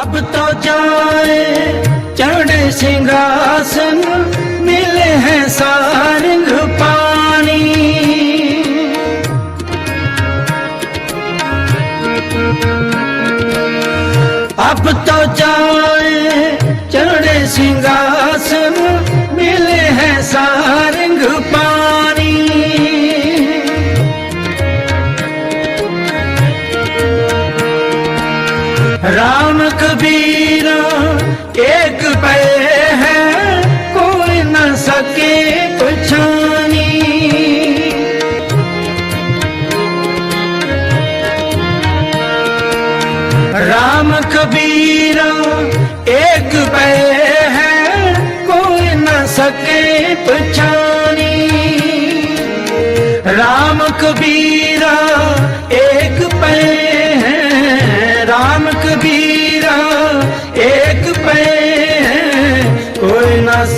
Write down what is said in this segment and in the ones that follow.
अब तो जाए चढ़े सिंहासन मिले हैं सारंग पानी अब तो जाए चढ़े सिंहासन राम कबीर एक पे है कोई न सके पछानी राम कबीर एक पे है कोई न सके पछानी राम कबीरा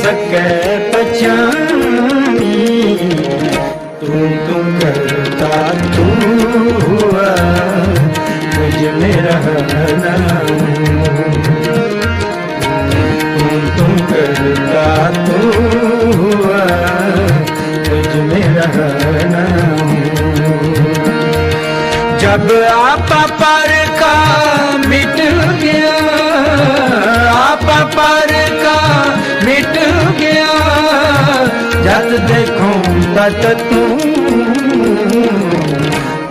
ਸਕੈ ਪਛਾਨੀ ਤੂੰ ਤੂੰ ਕਰਤਾ, ਤੂੰ ਹੁਆ। ਤੁਝ ਮੇ ਰਹਨਾ ਤੂੰ ਤੂੰ ਕਰਤਾ, ਤੂੰ ਹੁਆ। ਤੁਝ ਮੇ ਰਹਨਾ ਜਬ ਆਪਾ ਪਰ जब देखो तत तू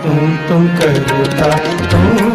तू तू करता तू